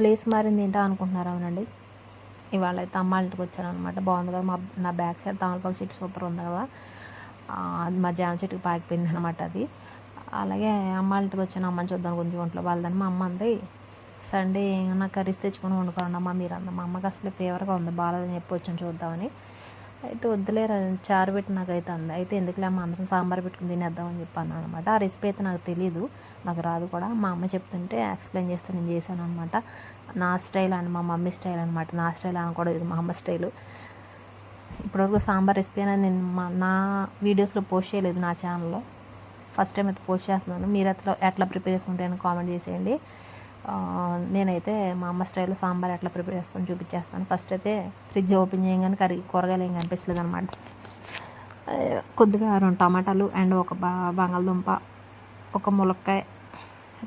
Place మారింది ఏంటో అనుకుంటున్నారు? అవునండి. ఇవాళ అయితే అమ్మ వాళ్ళ ఇంటికి వచ్చాను అనమాట బాగుంది కదా. మా నా బ్యాక్ సైడ్ తమలపాకు చెట్టు సూపర్ ఉంది కదా. అది మా జామ చెట్టుకి పాకిపోయింది అనమాట అది. అలాగే అమ్మ ఇంటికి వచ్చాను. అమ్మని చూద్దాం కొంచెం ఒంట్లో వాళ్ళదని మా అమ్మ అంది. సండే ఏమన్నా కర్రీస్ తెచ్చుకొని వండుకోండి అమ్మ మీరు అంద మా అమ్మకి అసలు ఫేవర్గా ఉంది. బాగాలేదని చెప్పి వచ్చాను చూద్దామని. అయితే వద్దులేరా చారు పెట్టి నాకైతే అంది. అయితే ఎందుకులే అమ్మ అందరం సాంబార్ పెట్టుకుని తినేద్దామని చెప్పాను అనమాట ఆ రెసిపీ అయితే నాకు తెలియదు నాకు రాదు కూడా. మా అమ్మ చెప్తుంటే ఎక్స్ప్లెయిన్ చేస్తే నేను చేశాను అనమాట నా స్టైల్ అండ్ మా మమ్మీ స్టైల్ అనమాట నా స్టైల్ అనకూడదు ఇది మా అమ్మ స్టైలు. ఇప్పటివరకు సాంబార్ రెసిపీ అనేది నేను మా నా వీడియోస్లో పోస్ట్ చేయలేదు నా ఛానల్లో. ఫస్ట్ టైం అయితే పోస్ట్ చేస్తున్నాను. మీరు అట్లా ఎట్లా ప్రిపేర్ చేసుకుంటే కామెంట్ చేసేయండి. నేనైతే మా అమ్మ స్టైల్లో సాంబార్ ఎట్లా ప్రిపేర్ చేస్తాను చూపించేస్తాను. ఫస్ట్ అయితే ఫ్రిడ్జ్ ఓపెన్ చేయగానే కర్రీ కూరగాయలు ఏం కనిపించలేదు అనమాట. కొద్దిగా రెండు టమాటాలు అండ్ ఒక బా బంగాళదుంప ఒక ములక్కాయ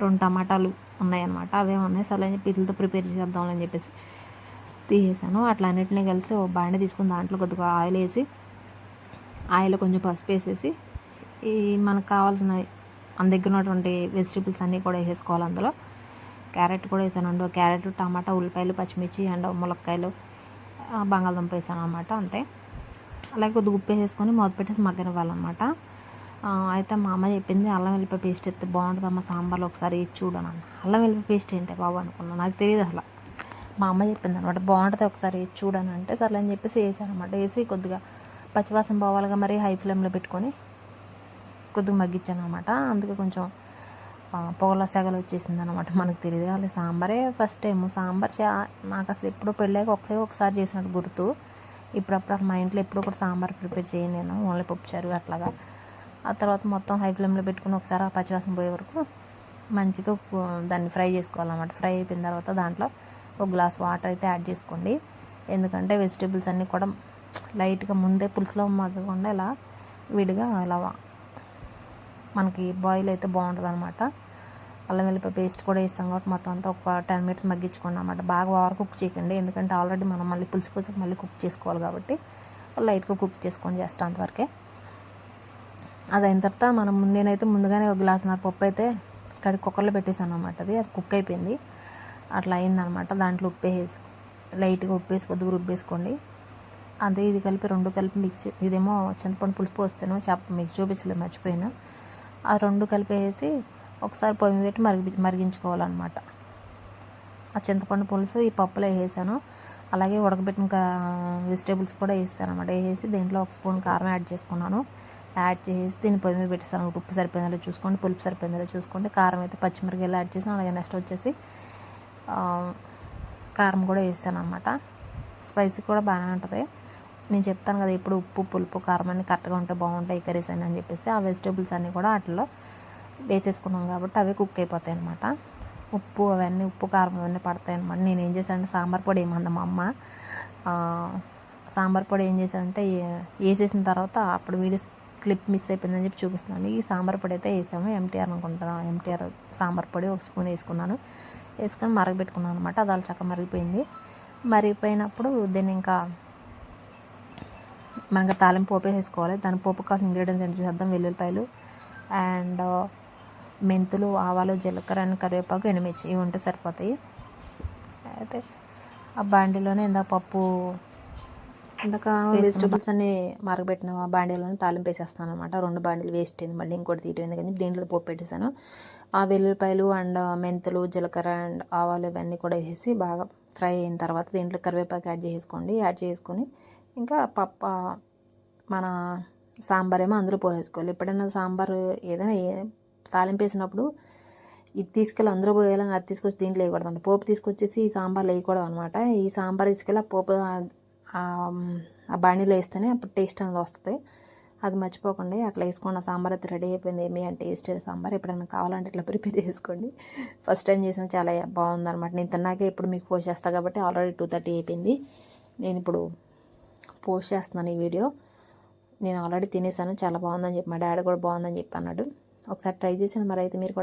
రెండు టమాటాలు ఉన్నాయన్నమాట. అవే ఉన్నాయి. సరే అని చెప్పి వీటితో ప్రిపేర్ చేద్దామని చెప్పేసి తీసేసాను. అట్లా అన్నింటినీ కలిసి ఓ బాండి తీసుకుని దాంట్లో కొద్దిగా ఆయిల్ వేసి ఆయిల్ కొంచెం పసుపు వేసేసి ఈ మనకు కావాల్సిన మన దగ్గర ఉన్నటువంటి వెజిటేబుల్స్ అన్నీ కూడా వేసేసుకోవాలి అందులో. క్యారెట్ కూడా వేసాను అండి క్యారెట్ టమాటా ఉల్లిపాయలు పచ్చిమిర్చి అండ్ ములక్కాయలు బంగాళదుంప వేసాను అనమాట అంతే. అలాగే కొద్దిగా ఉప్పు వేసేసుకొని మూత పెట్టేసి మగ్గనివ్వాలన్నమాట. ఆ, అయితే మా అమ్మ చెప్పింది అల్లం వెల్లిపాయ పేస్ట్ ఎత్తే బాగుంటుంది అమ్మ సాంబార్లో ఒకసారి వేసి చూడను అన్న అల్లం వెల్లిపాయ పేస్ట్ ఏంటి బాబు అనుకున్నాను నాకు తెలియదు అసలు. మా అమ్మ చెప్పింది అనమాట బాగుంటుంది ఒకసారి చూడను అంటే సర్లే అని చెప్పేసి వేసాను అనమాట వేసి కొద్దిగా పచ్చివాసన పోవాలిగా మరి హై ఫ్లేమ్లో పెట్టుకొని కొద్దిగా మగ్గించాను అనమాట అందుకే కొంచెం పొగల సెగలు వచ్చేసింది అనమాట మనకు తెలియదు అలా సాంబారే ఫస్ట్ టైం సాంబార్ చే నాకు అసలు ఎప్పుడో పెళ్ళాక ఒకే ఒకసారి చేసినట్టు గుర్తు. ఇప్పుడప్పుడు అసలు మా ఇంట్లో ఎప్పుడు కూడా సాంబార్ ప్రిపేర్ చేయను నేను ఓన్లీ పప్పుచారు అట్లాగా. ఆ తర్వాత మొత్తం హై ఫ్లేమ్లో పెట్టుకుని ఒకసారి ఆ పచ్చివాసన పోయే వరకు మంచిగా దాన్ని ఫ్రై చేసుకోవాలన్నమాట. ఫ్రై అయిపోయిన తర్వాత దాంట్లో ఒక గ్లాస్ వాటర్ అయితే యాడ్ చేసుకోండి. ఎందుకంటే వెజిటేబుల్స్ అన్నీ కూడా లైట్గా ముందే పులుసులో మగ్గకుండా ఇలా విడిగా ఇలా మనకి బాయిల్ అయితే బాగుంటుంది అనమాట అల్లం వెల్లిపాయ పేస్ట్ కూడా వేస్తాం కాబట్టి మొత్తం అంతా ఒక టెన్ మినిట్స్ మగ్గించుకోండి అనమాట బాగా ఓవర్ కుక్ చేయకండి. ఎందుకంటే ఆల్రెడీ మనం మళ్ళీ పులుసు పులుసు మళ్ళీ కుక్ చేసుకోవాలి కాబట్టి లైట్గా కుక్ చేసుకోండి జస్ట్ అంతవరకే. అది అయిన తర్వాత మనం నేనైతే ముందుగానే ఒక గ్లాసున్నర పప్పు అయితే ఇక్కడ కుక్కర్లో పెట్టేసాను అనమాట అది అది కుక్ అయిపోయింది. అట్లా అయిందనమాట దాంట్లో ఉప్పు వేసి లైట్గా ఉప్పు వేసి కొద్దిగా రుబ్బేసుకోండి అదే ఇది కలిపి రెండు కలిపి మిక్స్ ఇదేమో చింతపండు పులుసు పోస్తాను చెప్ప మీకు చూపించలేదు మర్చిపోయాను. ఆ రెండు కలిపి వేసి ఒకసారి పొయ్యి పెట్టి మరిగి మరిగించుకోవాలన్నమాట. ఆ చింతపండు పులుసు ఈ పప్పులో వేసాను అలాగే ఉడకబెట్టిన వెజిటేబుల్స్ కూడా వేసాను అనమాట వేసి దీంట్లో ఒక స్పూన్ కారం యాడ్ చేసుకున్నాను. యాడ్ చేసి దీన్ని పొయ్యి మీద పెట్టేసాను. ఉప్పు సరిపోయిందో చూసుకోండి పులుపు సరిపోయిందో చూసుకోండి. కారం అయితే పచ్చిమిరకాయలు యాడ్ చేసాను. అలాగే నెక్స్ట్ వచ్చేసి కారం కూడా వేసాను అనమాట స్పైసీ కూడా బాగానే ఉంటుంది. నేను చెప్తాను కదా ఇప్పుడు ఉప్పు పులుపు కారం అన్ని కరెక్ట్గా ఉంటే బాగుంటాయి కర్రీస్ అని అని చెప్పేసి ఆ వెజిటేబుల్స్ అన్నీ కూడా వాటిలో వేసేసుకున్నాం కాబట్టి అవే కుక్ అయిపోతాయి అనమాట ఉప్పు అవన్నీ ఉప్పు కారం అవన్నీ పడతాయి అనమాట నేను ఏం చేశానంటే సాంబార్ పొడి ఏమన్నా మా అమ్మ. సాంబార్ పొడి ఏం చేశానంటే వేసేసిన తర్వాత అప్పుడు వీడియో క్లిప్ మిస్ అయిపోయిందని చెప్పి చూపిస్తున్నాను. ఈ సాంబార్ పొడి అయితే వేసాము ఎంటీఆర్ అనుకుంటున్నాను ఎంటీఆర్ సాంబార్ పొడి ఒక స్పూన్ వేసుకున్నాను. వేసుకొని మరగబెట్టుకున్నాను అనమాట అది అలా చక్క మరిగిపోయింది. మరిగిపోయినప్పుడు దీన్ని ఇంకా మనకి తాలింపు పోపు వేసుకోవాలి దాని పోపు కావాల్సిన ఇంగ్రీడియంట్స్ ఏంటి చూద్దాం వెల్లుల్లిపాయలు. అండ్ మెంతులు ఆవాలు జీలకర్ర అండ్ కరివేపాకు ఎండుమిర్చి ఇవి ఉంటే సరిపోతాయి. అయితే ఆ బాండీలోనే ఇందాక పప్పు ఇందాక వెజిటబుల్స్ అన్ని మరగబెట్టిన. ఆ బాండీలోనే తాలింపు వేసేస్తాను అనమాట రెండు బాండీలు వేస్ట్ అయింది. మళ్ళీ ఇంకోటి తీయటం ఎందుకని దీంట్లో పోపు పెట్టేశాను. ఆ వెల్లుల్లిపాయలు అండ్ మెంతులు జీలకర్ర అండ్ ఆవాలు ఇవన్నీ కూడా వేసేసి బాగా ఫ్రై అయిన తర్వాత దీంట్లో కరివేపాకు యాడ్ చేసుకోండి యాడ్ చేసుకొని ఇంకా పప్పు మన సాంబార్ ఏమో అందులో పోసేసుకోవాలి. ఎప్పుడైనా సాంబార్ ఏదైనా తాలింపు వేసినప్పుడు ఇది తీసుకెళ్ళి అందరూ పోయాలని అది తీసుకొచ్చి దీంట్లో వేయకూడదు అండి పోపు తీసుకొచ్చేసి ఈ సాంబార్లో వేయకూడదు అనమాట ఈ సాంబార్ తీసుకెళ్ళి ఆ పోపు ఆ- బాణీలో వేస్తేనే అప్పుడు టేస్ట్ అనేది వస్తుంది. అది మర్చిపోకండి. అట్లా వేసుకోండి. ఆ సాంబార్ అయితే రెడీ అయిపోయింది. ఏమి అంటే టేస్ట్ సాంబార్. ఎప్పుడైనా కావాలంటే ఇట్లా ప్రిపేర్ చేసుకోండి. ఫస్ట్ టైం చేసిన చాలా బాగుందన్నమాట నేను తిన్నాకే ఇప్పుడు మీకు పోస్ట్ చేస్తాను కాబట్టి ఆల్రెడీ టూ థర్టీ అయిపోయింది. నేను ఇప్పుడు పోస్ట్ చేస్తున్నాను ఈ వీడియో. నేను ఆల్రెడీ తినేసాను. చాలా బాగుందని చెప్పి మా డాడీ కూడా బాగుందని చెప్పి అన్నాడు. ఒకసారి ట్రై చేశాను మరి అయితే మీరు కూడా